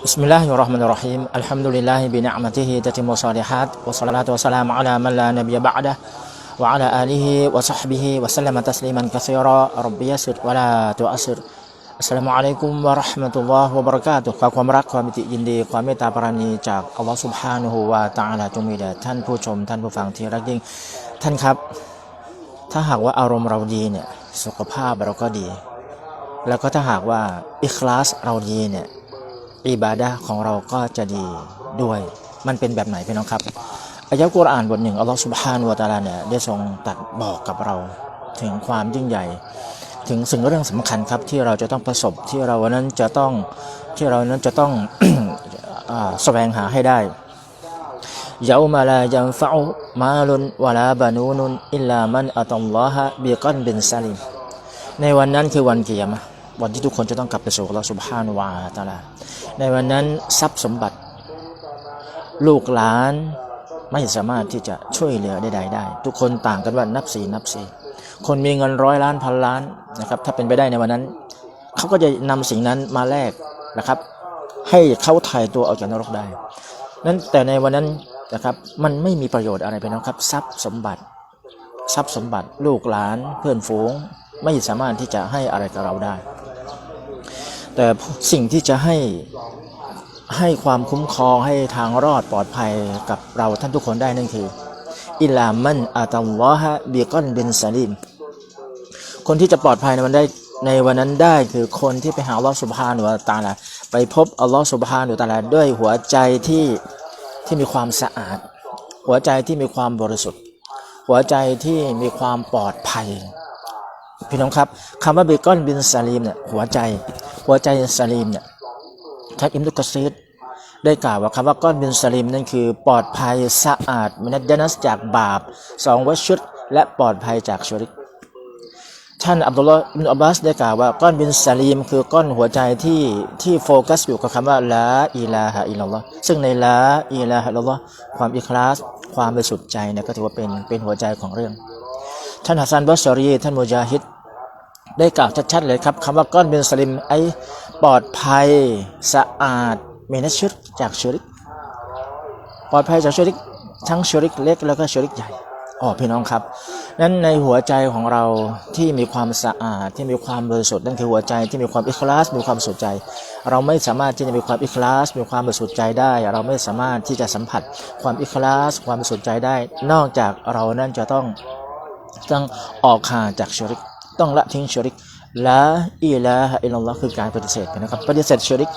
بسم الله الرحمن الرحيم الحمد لله بنعمته تتم الصالحات والصلاة والسلام على من لا نبي بعده وعلى آله وصحبه وسلم تسليما كثيرا ربي يسر ولا تؤسر السلام عليكم ورحمة الله وبركاته فاكم راكم تيجيندي قامي تابراني جاك الله سبحانه وتعالى تميدا تان بوشم تان بوفان تي راجين تان كاب تا هاك وا أروم راو دي نيا سوكو با راو دي لكو تا هاك وا دي อิบาดะของเราก็จะดีด้วย มันเป็นแบบไหนพี่น้องครับอายะกุรอานบทหนึ่งอัลลอฮฺสุบฮานวะตาลาเนี่ยได้ทรงตัดบอกกับเราถึงความยิ่งใหญ่ ถึงสิ่งเรื่องสำคัญครับที่เราจะต้องประสบที่เรานั้นจะต้องที่เรานั้นจะต้องอแสวงหาให้ได้ยาวมาลายังฟามาลุนวลาบานูนุนอิลลามันอัตอลลอฮะบีกอนบินซาลิมในวันนั้นคือวันเกียรมะวันที่ทุกคนจะต้องกลับไปสู่อัลลอฮฺสุบฮานวาตาลา ในวันนั้นทรัพย์สมบัติ ลูกหลานไม่สามารถที่จะช่วยเหลือใดๆได้ ทุกคนต่างกันว่านับสี่นับสี่คนมีเงินร้อยล้านพันล้านนะครับ ถ้าเป็นไปได้ในวันนั้น เขาก็จะนำสิ่งนั้นมาแลกนะครับ ให้เขาถ่ายตัวออกจากนรกได้นั้นแต่ในวันนั้นนะครับมันไม่มีประโยชน์อะไรไปนะครับ ทรัพย์สมบัติ ทรัพย์สมบัติ ลูกหลานเพื่อนฝูง ไม่สามารถที่จะให้อะไรกับเราได้ แต่สิ่งที่จะให้ให้ความคุ้มครองให้ทางรอดปลอดภัยกับเราท่านทุกคนได้นั่นคืออิลามันอาตัลลอฮะบีกอนบินซาลิมคนที่จะปลอดภัยในวันได้ในวันนั้นได้คือคนที่ไปหาอัลลอฮฺสุบฮานุวตาลาไปพบอัลลอฮฺสุบฮานุวตาลาด้วยหัวใจที่ที่มีความสะอาด หัวใจที่มีความบริสุทธิ์ หัวใจที่มีความปลอดภัยพี่น้องครับคำว่าเบกอนบินซาลีมเนี่ยหัวใจ หัวใจซาลีมเนี่ยท่านอิมรุกซีดได้กล่าวว่าคำว่าก้อนบินซาลีมนั่นคือปลอดภัยสะอาดมินัดยนัสจากบาปสองวัชชุดและปลอดภัยจากชริกท่านอับดุลลอฮ์บินอับบาสได้กล่าวว่าก้อนบินซาลีมคือก้อนหัวใจที่ที่โฟกัสอยู่กับคำว่าละอิลาฮะอิลลัลลอฮ์ซึ่งในละอิลาฮะอิลลัลลอฮ์ความอิคลาส ความบริสุทธิ์ใจเนี่ยก็ถือว่าเป็นเป็นหัวใจของเรื่อง ท่านฮัสซันบัสซอรี ท่านมุจาฮิด ได้กล่าวชัดๆเลยครับคำว่าก้อนเบนสลิมไอปลอดภัยสะอาดเมนชุดจากชุริก ปลอดภัยจากชุริก ทั้งชุริกเล็กแล้วก็ชุริกใหญ่อ๋อพี่น้องครับ นั้นในหัวใจของเราที่มีความสะอาดที่มีความบริสุทธิ์นั่นคือหัวใจที่มีความอิคลาสมีความสุขใจ เราไม่สามารถที่จะมีความอิคลาสมีความบริสุทธิ์ใจได้ เราไม่สามารถที่จะสัมผัสความอิคลาสความบริสุทธิ์ใจได้ นอกจากเรานั้นจะต้องต้องออกห่างจากชริก ต้องละทิ้งชริกละอิละอิลลัลลอฮ์คือการปฏิเสธนะครับ ปฏิเสธชริก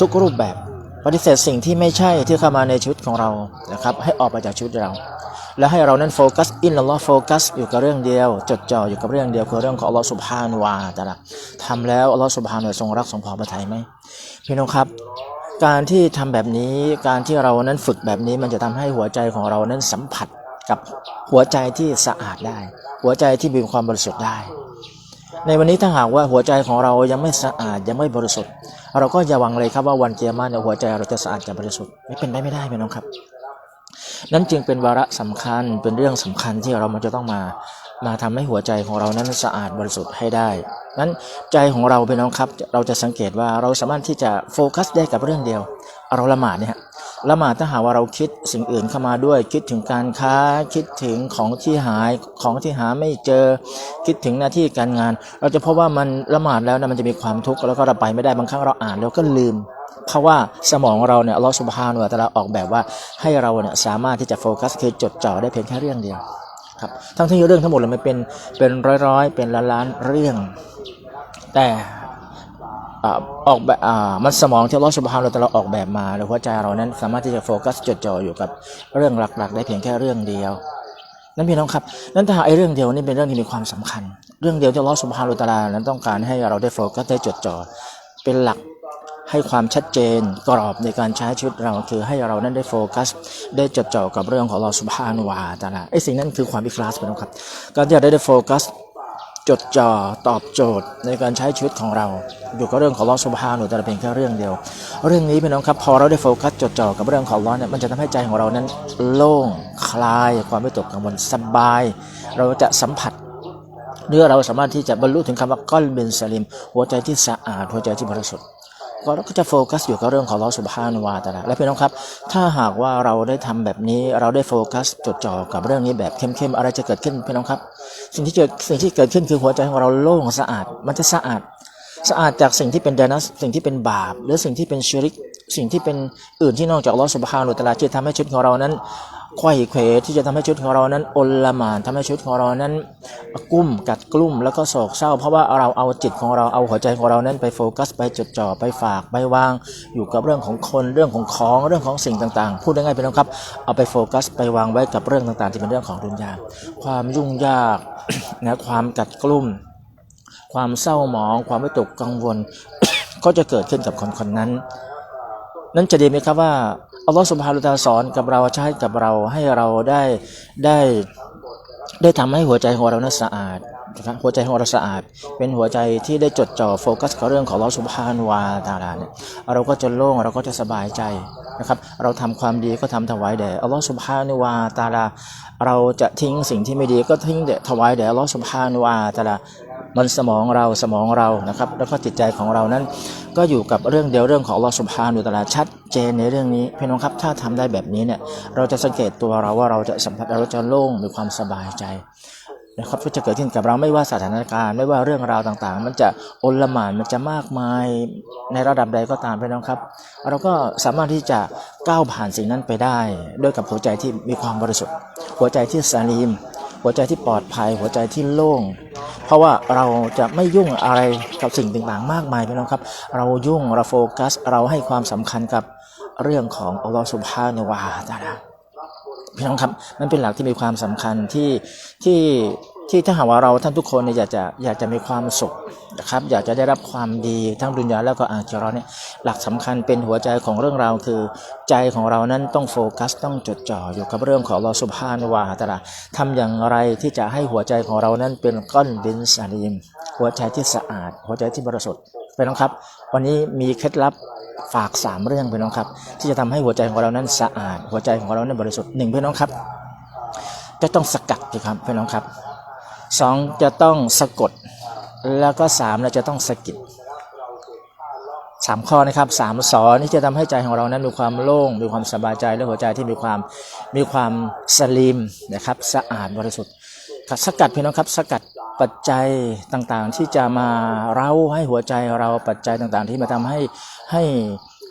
ทุกรูปแบบ ปฏิเสธสิ่งที่ไม่ใช่ที่เข้ามาในชีวิตของเรานะครับ ให้ออกไปจากชีวิตเรา และให้เรานั้นโฟกัสอินลอฮ์โฟกัสอยู่กับเรื่องเดียว จดจ่ออยู่กับเรื่องเดียวคือเรื่องของอัลลอฮ์สุบฮานวาตะละทำแล้วอัลลอฮ์สุบฮานุทรงรักทรงพอพระทัยไหมพี่น้องครับการที่ทำแบบนี้การที่เรานั้นฝึกแบบนี้มันจะทำให้หัวใจของเรานั้นสัมผัสกับหัวใจที่สะอาดได้ หัวใจที่มีความบริสุทธิ์ได้ ในวันนี้ถ้าหากว่าหัวใจของเรายังไม่สะอาดยังไม่บริสุทธิ์ เราก็อย่าหวังเลยครับว่าวันเกียร์มาเนี่ยหัวใจเราจะสะอาดจะบริสุทธิ์ไม่เป็นไปไม่ได้พี่น้องครับ นั้นจึงเป็นวาระสำคัญเป็นเรื่องสำคัญที่เรามันจะต้องมามาทำให้หัวใจของเรานั้นสะอาดบริสุทธิ์ให้ได้นั้นใจของเราพี่น้องครับ เราจะสังเกตว่าเราสามารถที่จะโฟกัสได้กับเรื่องเดียว เราละหมาดเนี่ย ละหมาดถ้าหากว่าเราคิดสิ่งอื่นเข้ามาด้วย คิดถึงการค้าคิดถึงของที่หายของที่หาไม่เจอ คิดถึงหน้าที่การงาน เราจะพบว่ามันละหมาดแล้วนะมันจะมีความทุกข์แล้วก็เราไปไม่ได้บางครั้งเราอ่านแล้วก็ลืม เพราะว่าสมองเราเนี่ยอัลอฮฺสุบฮานุวะตะอาลาออกแบบว่าให้เราเนี่ยสามารถที่จะโฟกัสคือจดจ่อได้เพียงแค่เรื่องเดียวครับทั้งที่เรื่องทั้งหมดเลยมันเป็นเป็นร้อยๆเป็นล้านๆเรื่อง แต่ ออกแบบอ่ามันสมองที่ลอสุบฮานุวะตะอาลาออกแบบมาหรือหัวใจเรานั้นสามารถที่จะโฟกัสจดจ่ออยู่กับเรื่องหลัก ๆ ได้เพียงแค่เรื่องเดียว นั่นพี่น้องครับ นั่นถ้าไอ้เรื่องเดียวนี่เป็นเรื่องที่มีความสำคัญ เรื่องเดียวที่ลอสุบฮานุวะตะลานั้นต้องการให้เราได้โฟกัสได้จดจ่อเป็นหลักให้ความชัดเจนกรอบในการใช้ชีวิตเราคือให้เรานั้นได้โฟกัส ได้จดจ่อกับเรื่องของเราสุภานุวาตาลาไอ้สิ่งนั้นคือความอิคลาสเป็นครับการที่เราได้โฟกัส จดจ่อตอบโจทย์ในการใช้ชีวิตของเรา อยู่กับเรื่องของลอสุภาหนูแต่เพียงแค่เรื่องเดียว เรื่องนี้พี่น้องครับพอเราได้โฟกัสจดจ่อกับเรื่องของลอเนี่ยมันจะทำให้ใจของเรานั้น โล่งคลายความไม่ตกกังวลสบาย เราจะสัมผัสเนื้อเราสามารถที่จะบรรลุถึงคำว่าก้อนเบนซาลิม หัวใจที่สะอาดหัวใจที่บริสุทธิ์ เราก็จะโฟกัสอยู่กับเรื่องของลอสุบฮานุวาตะละและพี่น้องครับ ถ้าหากว่าเราได้ทำแบบนี้เราได้โฟกัสจดจ่อกับเรื่องนี้แบบเข้มๆอะไรจะเกิดขึ้นพี่น้องครับ สิ่งที่เกิดสิ่งที่เกิดขึ้นคือหัวใจของเราโล่งสะอาด มันจะสะอาด สะอาดจากสิ่งที่เป็นดานัสสิ่งที่เป็นบาป หรือสิ่งที่เป็นชิริก สิ่งที่เป็นอื่นที่นอกจากอัลอสุบฮานุวะตะอาลาที่ทำให้ชีวิตของเรานั้น ไขว้เขวที่จะทำให้ชีวิตของเรานั้นอลหมานทำให้ชีวิตของเรานั้นกุ้มกัดกลุ่มแล้วก็โศกเศร้า เพราะว่าเราเอาจิตของเราเอาหัวใจของเรานั้นไปโฟกัสไปจดจ่อไปฝากไปวาง อยู่กับเรื่องของคนเรื่องของของเรื่องของสิ่งต่างๆ พูดง่ายๆไปนะครับ เอาไปโฟกัสไปวางไว้กับเรื่องต่างๆ ที่เป็นเรื่องของดุนยาความยุ่งยากนะความกัดกลุ่ม ความเศร้าหมอง ความวิตกกังวล ก็จะเกิดขึ้นกับคนคนนั้น นั้นจะดีไหมครับว่า อัลลอฮฺสุบฮานุตาลาสอนกับเราใช้กับเราให้เราได้ได้ได้ทำให้หัวใจของเรานั้นสะอาดนะครับหัวใจของเราสะอาด เป็นหัวใจที่ได้จดจ่อโฟกัสกับเรื่องของอัลลอฮฺสุบฮานุวาตาลาเนี่ยเราก็จะโล่งเราก็จะสบายใจนะครับ เราทำความดีก็ทำถวายแด่อัลลอฮฺสุบฮานุวาตาลา เราจะทิ้งสิ่งที่ไม่ดีก็ทิ้งเดถวายแด่อัลลอฮฺสุบฮานุวาตาลา มันสมองเราสมองเรานะครับ แล้วก็จิตใจของเรานั้น ก็อยู่กับเรื่องเดียวเรื่องของลอสุบฮานุตะอาลาชัดเจนในเรื่องนี้พี่น้องครับถ้าทำได้แบบนี้เนี่ยเราจะสังเกตตัวเราว่าเราจะสัมผัสเราจะโล่งมีความสบายใจนะครับก็จะเกิดขึ้นกับเราไม่ว่าสถานการณ์ไม่ว่าเรื่องราวต่างๆ มันจะโอลหมานมันจะมากมายในระดับใดก็ตามพี่น้องครับ เราก็สามารถที่จะก้าวผ่านสิ่งนั้นไปได้ ด้วยกับหัวใจที่มีความบริสุทธิ์ หัวใจที่สลีม หัวใจที่ปลอดภัย หัวใจที่โล่ง เพราะว่าเราจะไม่ยุ่งอะไรกับสิ่งต่างๆ มากมายพี่น้องครับ เรายุ่งเราโฟกัส เราให้ความสำคัญกับเรื่องของอัลลอฮฺสุบฮานวาตาลาพี่น้องครับ มันเป็นหลักที่มีความสำคัญที่ที่ ที่ถ้าหากว่าเราท่านทุกคนเนี่ยอยากจะอยากจะมีความสุขนะครับ อยากจะได้รับความดีทั้งดุนยาแล้วก็อาคิเราเนี่ยหลักสำคัญเป็นหัวใจของเรื่องราวคือ ใจของเรานั้นต้องโฟกัสต้องจดจ่ออยู่กับเรื่องของอัลอสุบฮานวะตะอาลาทำอย่างไรที่จะให้หัวใจของเรานั้นเป็นก้อนบินสาลีมหัวใจที่สะอาด หัวใจที่บริสุทธิ์ไปน้องครับ วันนี้มีเคล็ดลับฝากสามเรื่องไปน้องครับ ที่จะทำให้หัวใจของเรานั้นสะอาด หัวใจของเรานั้นบริสุทธิ์หนึ่งพี่น้องครับ จะต้องสกัดสิครับพี่น้องครับ สองจะต้องสะกด แล้วก็สามเราจะต้องสะกิดสามข้อนะครับสามสอนที่จะทำให้ใจของเรานั้นมีความโล่ง มีความสบายใจและหัวใจที่มีความมีความสลีมนะครับสะอาดบริสุทธิ์สกัดพี่น้องครับสกัดปัจจัยต่างๆ ที่จะมาเร้าให้หัวใจเราปัจจัยต่างๆ ที่มาทำให้ให้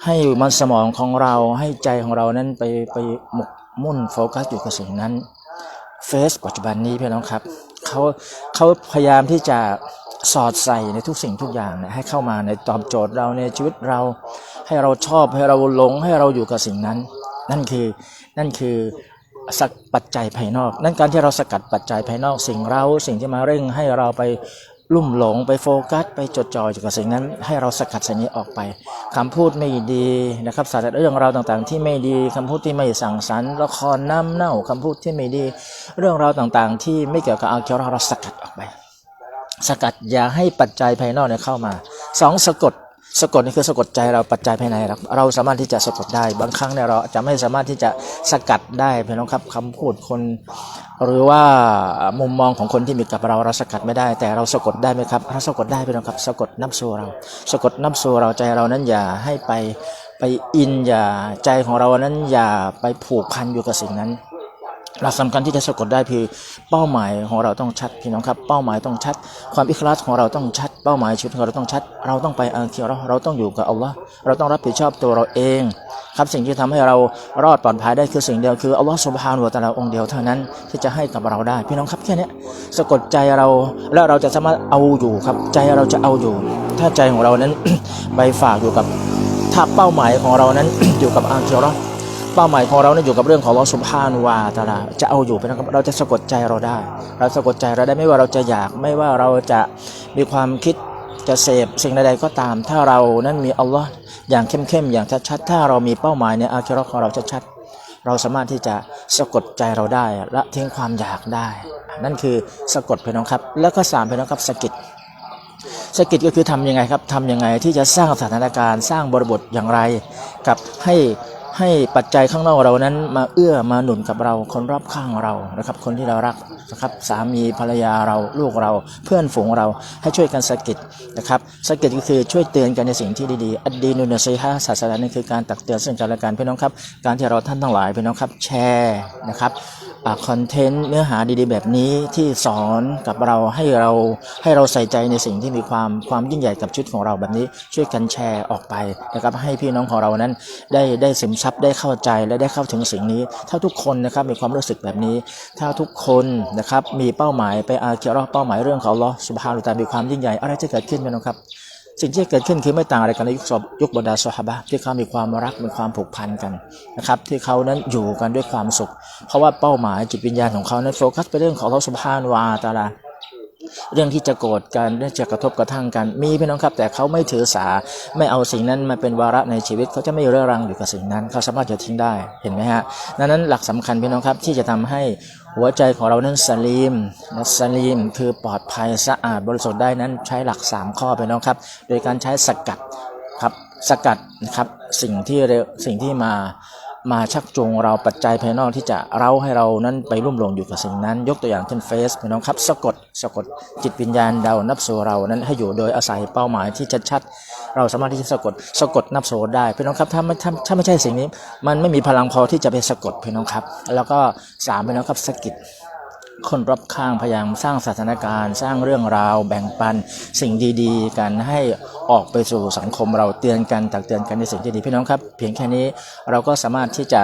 ให้มันสมองของเราให้ใจของเรานั้นไปไปหมกมุ่นโฟกัสอยู่กับสิ่งนั้นเฟซปัจจุบันนี้พี่น้องครับ เขาเขาพยายามที่จะสอดใส่ในทุกสิ่งทุกอย่างนะให้เข้ามาในตอบโจทย์เราในชีวิตเรา ให้เราชอบให้เราหลงให้เราอยู่กับสิ่งนั้น นั่นคือนั่นคือสักปัจจัยภายนอก นั่นการที่เราสกัดปัจจัยภายนอกสิ่งเราสิ่งที่มาเร่งให้เราไป ลุ่มหลงไปโฟกัส ไปจดจ่ออยู่กับสิ่งนั้น ให้เราสกัดสิ่งนี้ออกไปคำพูดไม่ดีนะครับสารเรื่องราวต่างๆ ที่ไม่ดีคำพูดที่ไม่สั่งสรรละครน้ำเน่าคำพูดที่ไม่ดี เรื่องราวต่างๆ ที่ไม่เกี่ยวกับอัลกิราเราสกัดออกไป สกัดอย่าให้ปัจจัยภายนอกเนี่ยเข้ามาสองสะกด สะกดนี่คือสะกดใจเราปัจจัยภายในเราเราสามารถที่จะสะกดได้ บางครั้งเนี่ยเราจะไม่สามารถที่จะสกัดได้เพี่น้องครับคำพูดคน หรือว่ามุมมองของคนที่มีกับเราเราสกัดไม่ได้ แต่เราสะกดได้ไหมครับเราสะกดได้เพี่น้องครับ สะกดนับโซเรา สะกดนับโซเราใจเรานั้นอย่าให้ไปไปอินอย่าใจของเรานั้นอย่าไปผูกพันอยู่กับสิ่งนั้น หลักสำคัญที่จะสะกดได้คือเป้าหมายของเราต้องชัดพี่น้องครับ เป้าหมายต้องชัด ความอิคลาสของเราต้องชัด เป้าหมายชีวิตของเราต้องชัด เราต้องไปอัลกิเราะห์เราต้องอยู่กับอัลลอฮ์เราต้องรับผิดชอบตัวเราเอง ครับสิ่งที่ทำให้เรารอดปลอดภัยได้คือสิ่งเดียวคืออัลลอฮ์สุบฮานุวะตะอาลาองค์เดียวเท่านั้นที่จะให้กับเราได้ พี่น้องครับแค่นี้สะกดใจเราแล้วเราจะสามารถเอาอยู่ครับใจเราจะเอาอยู่ ถ้าใจของเรานั้นไปฝากอยู่กับถ้าเป้าหมายของเรานั้นอยู่กับอัลกิเราะห์ เป้าหมายของเราเนี่ยอยู่กับเรื่องของลอสุภานวาตาลาจะเอาอยู่ไปนะครับเราจะสะกดใจเราได้ เราสะกดใจเราได้ไม่ว่าเราจะอยากไม่ว่าเราจะมีความคิดจะเสพสิ่งใดๆก็ตาม ถ้าเรานั้นมีอัลลอฮ์อย่างเข้มๆอย่างชัดๆถ้าเรามีเป้าหมายในอาคิราะห์ของเราชัดๆเราสามารถที่จะสะกดใจเราได้และทิ้งความอยากได้ นั่นคือสะกดพี่น้องครับ แล้วก็สามพี่น้องครับสะกิดสกิจก็คือทำยังไงครับทำยังไงที่จะสร้างสถานการณ์สร้างบริบทอย่างไร กับให้ ให้ปัจจัยข้างนอกเรานั้นมาเอื้อมาหนุนกับเราคนรอบข้างเรานะครับ คนที่เรารักนะครับสามีภรรยาเราลูกเราเพื่อนฝูงเราให้ช่วยกันสะกิดนะครับสะกิดก็คือช่วยเตือนกันในสิ่งที่ดีๆอดีนุนซีฮะศาสนานี่คือการตักเตือนซึ่งกันและกันพี่น้องครับ การที่เราท่านทั้งหลายพี่น้องครับแชร์นะครับ คอนเทนต์เนื้อหาดีๆ แบบนี้ที่สอนกับเราให้เราให้เราใส่ใจในสิ่งที่มีความความยิ่งใหญ่กับชีวิตของเราแบบนี้ช่วยกันแชร์ออกไปนะครับให้พี่น้องของเรานั้นได้ได้ซึมซับได้เข้าใจและได้เข้าถึงสิ่งนี้ ถ้าทุกคนนะครับมีความรู้สึกแบบนี้ ถ้าทุกคนนะครับมีเป้าหมายไปอาเคียรอเป้าหมายเรื่องของอัลลอฮ์สุบฮานุตะอาลามีความยิ่งใหญ่อะไรจะเกิดขึ้นพี่น้องครับ สิ่งที่เกิดขึ้นคือไม่ต่างอะไรกันในยุคบยุคบรรดาซอฮาบะที่เขามีความรักมีความผูกพันกันนะครับที่เขานั้นอยู่กันด้วยความสุข เพราะว่าเป้าหมายจิตวิญญาณของเขานั้นโฟกัสไปเรื่องของเราสุบฮานวาตาลาเรื่องที่จะโกรธกันเรื่องจะกระทบกระทั่งกัน มีพี่น้องครับแต่เขาไม่ถือสาไม่เอาสิ่งนั้นมาเป็นวาระในชีวิตเขาจะไม่เรื่อรังอยู่กับสิ่งนั้น เขาสามารถจะทิ้งได้เห็นไหมฮะดังนั้นหลักสำคัญพี่น้องครับที่จะทำให้ หัวใจของเรานั้นสลีมนะสลีมคือปลอดภัยสะอาดบริสุทธิ์ได้นั้นใช้หลัก 3 ข้อไปน้องครับ โดยการใช้สกัดครับสกัดนะครับสิ่งที่เร็วสิ่งที่มา มาชักจูงเราปัจจัยภายนอกที่จะเร้าให้เรานั้นไปรุ่มลงอยู่กับสิ่งนั้น ยกตัวอย่างเช่นเฟซพี่น้องครับสะกดสะกดจิตวิญญาณเดานับโซเรานั้นให้อยู่โดยอาศัยเป้าหมายที่ชัดๆเราสามารถที่จะสะกดสะกดนับโซได้พี่น้องครับถ้าไม่ถ้าถ้าไม่ใช่สิ่งนี้ มันไม่มีพลังพอที่จะไปสะกดพี่น้องครับ แล้วก็สามพี่น้องครับสะกิด คนรอบข้างพยายามสร้างสถานการณ์ สร้างเรื่องราว แบ่งปันสิ่งดีๆ กันให้ออกไปสู่สังคมเราเตือนกันตักเตือนกันในสิ่งที่ดีพี่น้องครับ เพียงแค่นี้เราก็สามารถที่จะ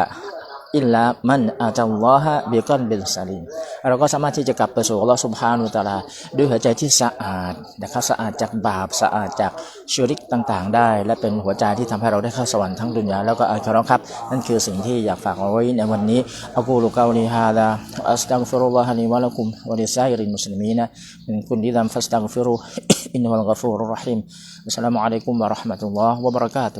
อิลละมันอาจัลลอฮะเบกอนเบนซาลิมเราก็สามารถที่จะกลับไปสู่อัลลอฮ์สุบฮานุตาลาด้วยหัวใจที่สะอาดนะครับสะอาดจากบาปสะอาดจากชิริกต่างๆ ได้ และเป็นหัวใจที่ทำให้เราได้เข้าสวรรค์ทั้งดุนยาแล้วก็อาคิเราะครับนั่นคือสิ่งที่อยากฝากเอาไว้ในวันนี้อักูลุกาลีฮาดาอัสตัฆฟิรุลลอฮะลีวะละกุมวะลิซาอิริลมุสลิมีนะมินคุลลิดัมฟัสตัฆฟิรุอินนัลกะฟูรุรราะฮีมอัสสลามุอะลัยกุมวะเราะห์มะตุลลอฮ์วะบะเราะกาตุ